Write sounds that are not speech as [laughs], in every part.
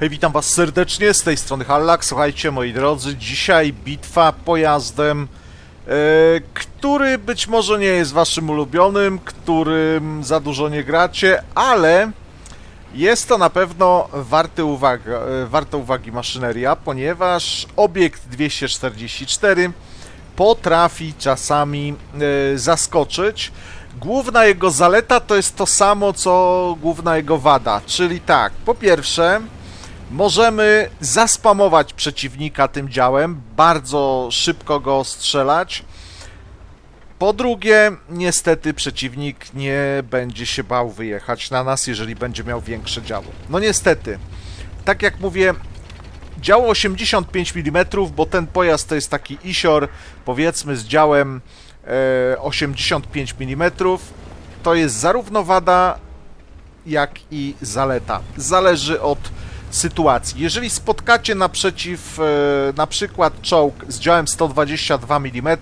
Hej, witam was serdecznie, z tej strony Hallak. Słuchajcie, moi drodzy, dzisiaj bitwa pojazdem, e, który być może nie jest waszym ulubionym, którym za dużo nie gracie, ale jest to na pewno warte, uwaga, e, warte uwagi maszyneria, ponieważ obiekt 244 potrafi czasami e, zaskoczyć. Główna jego zaleta to jest to samo, co główna jego wada, czyli tak, po pierwsze, możemy zaspamować przeciwnika tym działem, bardzo szybko go strzelać. Po drugie, niestety przeciwnik nie będzie się bał wyjechać na nas, jeżeli będzie miał większe działo. No niestety, tak jak mówię, działo 85 mm, bo ten pojazd to jest taki isior, powiedzmy z działem e, 85 mm. To jest zarówno wada, jak i zaleta. Zależy od sytuacji. Jeżeli spotkacie naprzeciw e, na przykład czołg z działem 122 mm,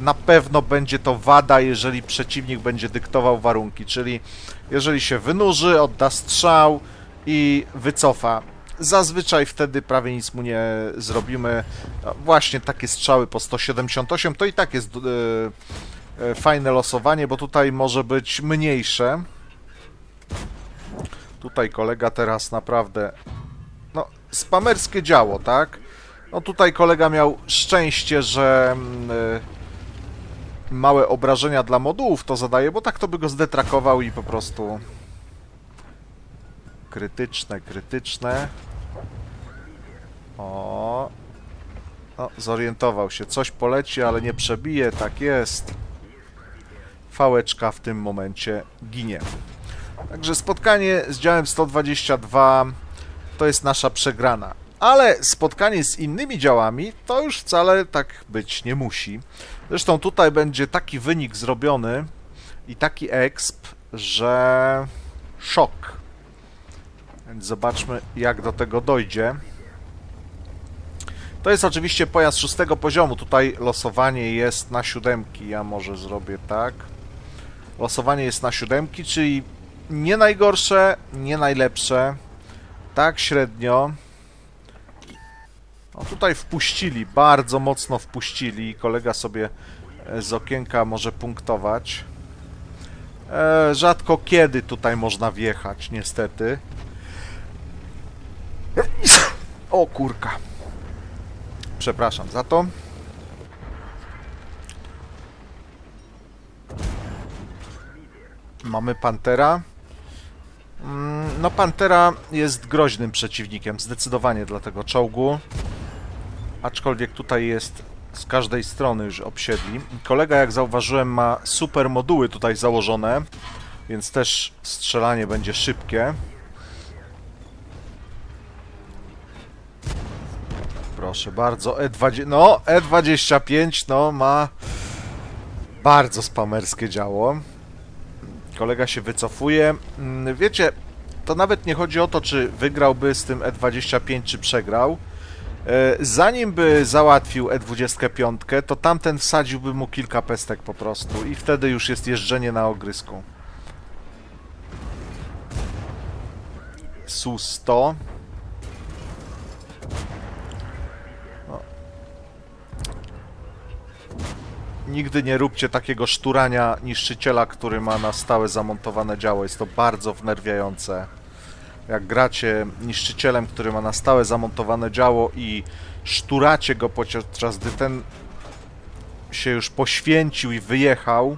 na pewno będzie to wada, jeżeli przeciwnik będzie dyktował warunki, czyli jeżeli się wynurzy, odda strzał i wycofa. Zazwyczaj wtedy prawie nic mu nie zrobimy. Właśnie takie strzały po 178 to i tak jest e, e, fajne losowanie, bo tutaj może być mniejsze. Tutaj kolega teraz naprawdę. No, spamerskie działo, tak? No tutaj kolega miał szczęście, że mm, y, małe obrażenia dla modułów to zadaje, bo tak to by go zdetrakował i po prostu. Krytyczne, krytyczne. O. O, zorientował się. Coś poleci, ale nie przebije. Tak jest. Fałeczka w tym momencie ginie. Także spotkanie z działem 122 to jest nasza przegrana. Ale spotkanie z innymi działami to już wcale tak być nie musi. Zresztą tutaj będzie taki wynik zrobiony i taki exp, że szok. Więc zobaczmy jak do tego dojdzie. To jest oczywiście pojazd szóstego poziomu. Tutaj losowanie jest na siódemki. Ja może zrobię tak. Losowanie jest na siódemki, czyli nie najgorsze, nie najlepsze. Tak średnio. No tutaj wpuścili, bardzo mocno wpuścili. Kolega sobie e, z okienka może punktować. E, rzadko kiedy tutaj można wjechać, niestety. O kurka. Przepraszam za to. Mamy Pantera. Mm, No, Pantera jest groźnym przeciwnikiem, zdecydowanie dla tego czołgu. Aczkolwiek tutaj jest z każdej strony już obsiedli. Kolega, jak zauważyłem, ma super moduły tutaj założone, więc też strzelanie będzie szybkie. Proszę bardzo, E20, no E25 no ma bardzo spamerskie działo. Kolega się wycofuje. Mm, Wiecie, to nawet nie chodzi o to, czy wygrałby z tym E25, czy przegrał. E, Zanim by załatwił E25, to tamten wsadziłby mu kilka pestek po prostu i wtedy już jest jeżdżenie na ogrysku. Su-100. Nigdy nie róbcie takiego szturania niszczyciela, który ma na stałe zamontowane działo. Jest to bardzo wnerwiające. Jak gracie niszczycielem, który ma na stałe zamontowane działo i szturacie go podczas gdy ten się już poświęcił i wyjechał,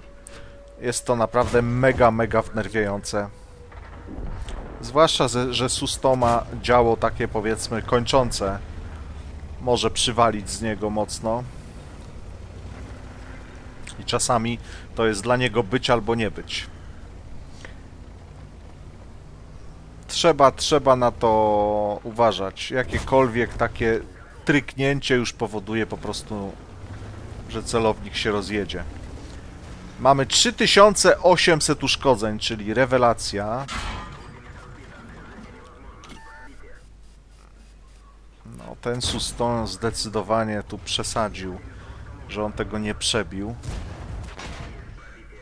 jest to naprawdę mega, mega wnerwiające. Zwłaszcza, że, Susto działo takie powiedzmy kończące. Może przywalić z niego mocno. I czasami to jest dla niego być albo nie być. Trzeba, trzeba na to uważać. Jakiekolwiek takie tryknięcie już powoduje po prostu, że celownik się rozjedzie. Mamy 3800 uszkodzeń, czyli rewelacja. No, ten Suston zdecydowanie tu przesadził, że on tego nie przebił.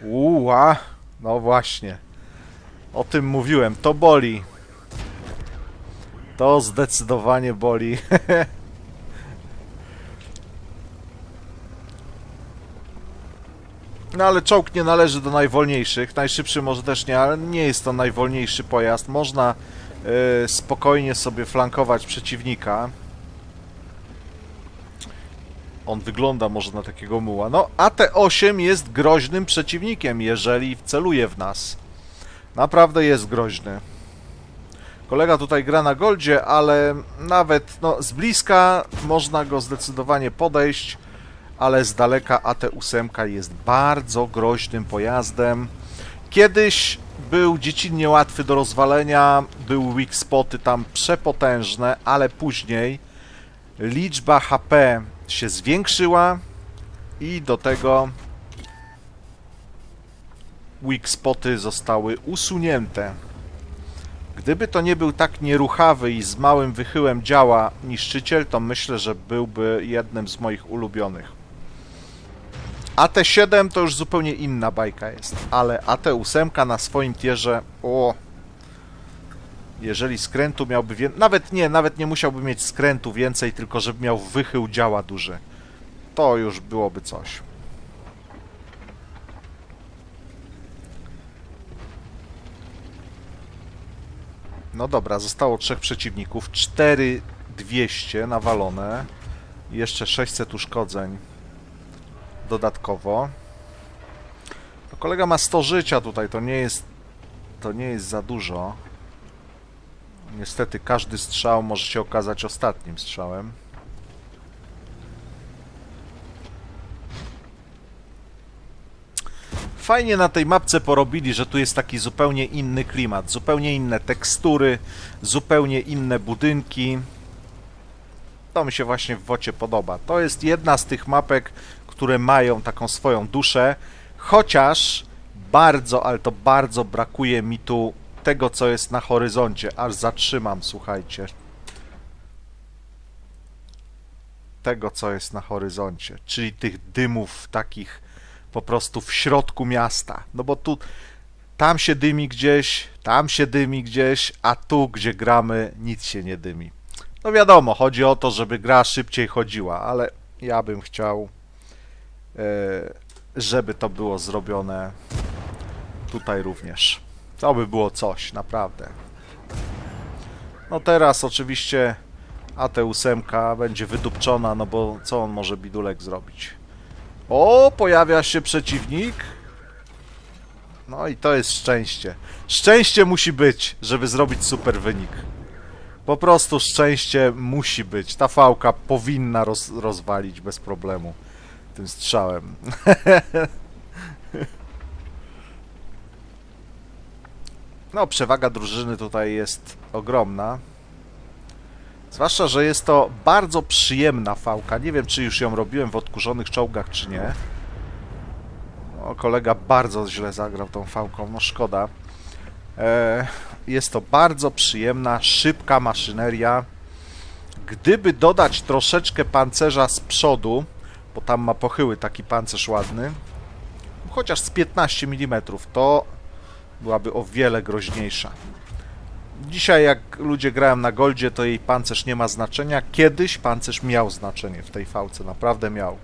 Uła, no właśnie. O tym mówiłem, to boli. To zdecydowanie boli. [laughs] No ale czołg nie należy do najwolniejszych. Najszybszy może też nie, ale nie jest to najwolniejszy pojazd. Można e, spokojnie sobie flankować przeciwnika. On wygląda może na takiego muła. No, AT-8 jest groźnym przeciwnikiem, jeżeli celuje w nas. Naprawdę jest groźny. Kolega tutaj gra na goldzie, ale nawet no, z bliska można go zdecydowanie podejść, ale z daleka AT-8 jest bardzo groźnym pojazdem. Kiedyś był dziecinnie łatwy do rozwalenia, były weak spoty tam przepotężne, ale później liczba HP się zwiększyła i do tego weak spoty zostały usunięte. Gdyby to nie był tak nieruchawy i z małym wychyłem działa niszczyciel, to myślę, że byłby jednym z moich ulubionych. AT7 to już zupełnie inna bajka jest, ale AT8 na swoim tierze, o, jeżeli skrętu miałby więcej, nawet nie, nawet nie musiałby mieć skrętu więcej, tylko żeby miał wychył działa duży. To już byłoby coś. No dobra, zostało trzech przeciwników, 4200 nawalone, jeszcze 600 uszkodzeń dodatkowo. No, kolega ma 100 życia tutaj, to nie jest to nie jest za dużo. Niestety każdy strzał może się okazać ostatnim strzałem. Fajnie na tej mapce porobili, że tu jest taki zupełnie inny klimat, zupełnie inne tekstury, zupełnie inne budynki. To mi się właśnie w Wocie podoba. To jest jedna z tych mapek, które mają taką swoją duszę, chociaż bardzo, ale to bardzo brakuje mi tu tego, co jest na horyzoncie. Aż zatrzymam, słuchajcie. Tego, co jest na horyzoncie, czyli tych dymów takich po prostu w środku miasta. No bo tu, tam się dymi gdzieś, tam się dymi gdzieś, a tu, gdzie gramy, nic się nie dymi. No wiadomo, chodzi o to, żeby gra szybciej chodziła, ale ja bym chciał, e, żeby to było zrobione tutaj również. To by było coś, naprawdę. No teraz oczywiście AT8 będzie wydupczona, no bo co on może bidulek zrobić? O, pojawia się przeciwnik. No i to jest szczęście. Szczęście musi być, żeby zrobić super wynik. Po prostu szczęście musi być. Ta fałka powinna roz, rozwalić bez problemu tym strzałem. [laughs] No, przewaga drużyny tutaj jest ogromna. Zwłaszcza, że jest to bardzo przyjemna fałka. Nie wiem, czy już ją robiłem w odkurzonych czołgach, czy nie. O, kolega bardzo źle zagrał tą fałką, no szkoda. E, jest to bardzo przyjemna, szybka maszyneria. Gdyby dodać troszeczkę pancerza z przodu, bo tam ma pochyły taki pancerz ładny, chociaż z 15 mm, to byłaby o wiele groźniejsza. Dzisiaj jak ludzie grają na goldzie, to jej pancerz nie ma znaczenia. Kiedyś pancerz miał znaczenie w tej fałce, naprawdę miał.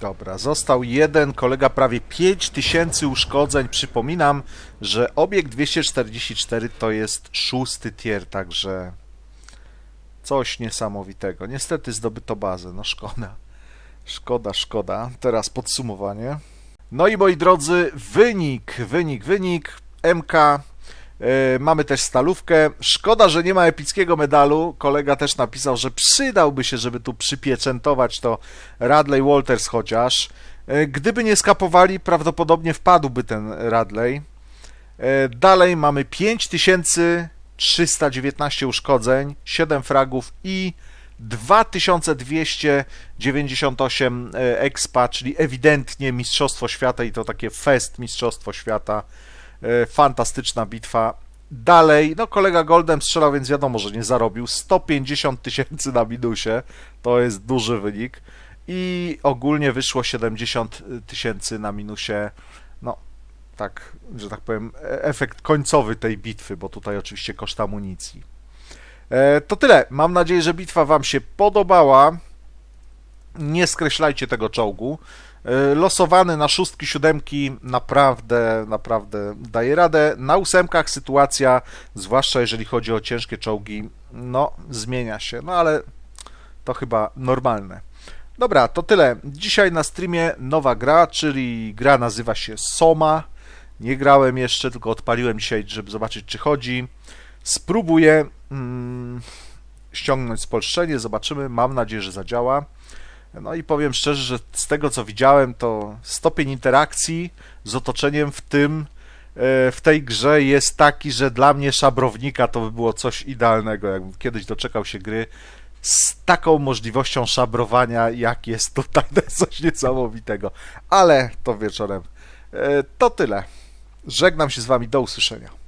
Dobra, został jeden, kolega prawie 5000 uszkodzeń. Przypominam, że obiekt 244 to jest szósty tier, także coś niesamowitego. Niestety zdobyto bazę, no szkoda. Szkoda, szkoda. Teraz podsumowanie. No i moi drodzy, wynik, wynik, wynik. MK. Yy, mamy też stalówkę. Szkoda, że nie ma epickiego medalu. Kolega też napisał, że przydałby się, żeby tu przypieczętować to Radley Walters chociaż. Yy, gdyby nie skapowali, prawdopodobnie wpadłby ten Radley. Yy, dalej mamy 5319 uszkodzeń, 7 fragów i 2298 e, expa, czyli ewidentnie Mistrzostwo Świata i to takie fest Mistrzostwo Świata. E, fantastyczna bitwa. Dalej, no kolega Goldem strzelał, więc wiadomo, że nie zarobił. 150 tysięcy na minusie, to jest duży wynik. i ogólnie wyszło 70 tysięcy na minusie. No, tak, że tak powiem, e- efekt końcowy tej bitwy, bo tutaj oczywiście koszt amunicji. E, To tyle. Mam nadzieję, że bitwa Wam się podobała. Nie skreślajcie tego czołgu. E, Losowany na szóstki, siódemki naprawdę, naprawdę daje radę. Na ósemkach sytuacja, zwłaszcza jeżeli chodzi o ciężkie czołgi, no zmienia się, no ale to chyba normalne. Dobra, to tyle. Dzisiaj na streamie nowa gra, czyli gra nazywa się Soma. Nie grałem jeszcze, tylko odpaliłem dzisiaj, żeby zobaczyć, czy chodzi. Spróbuję mm, ściągnąć spolszczenie, zobaczymy. Mam nadzieję, że zadziała. No i powiem szczerze, że z tego co widziałem, to stopień interakcji z otoczeniem w tym e, w tej grze jest taki, że dla mnie szabrownika to by było coś idealnego. Jakbym kiedyś doczekał się gry z taką możliwością szabrowania, jak jest tutaj, [laughs] to jest coś niesamowitego. Ale to wieczorem. E, To tyle. Żegnam się z Wami, do usłyszenia.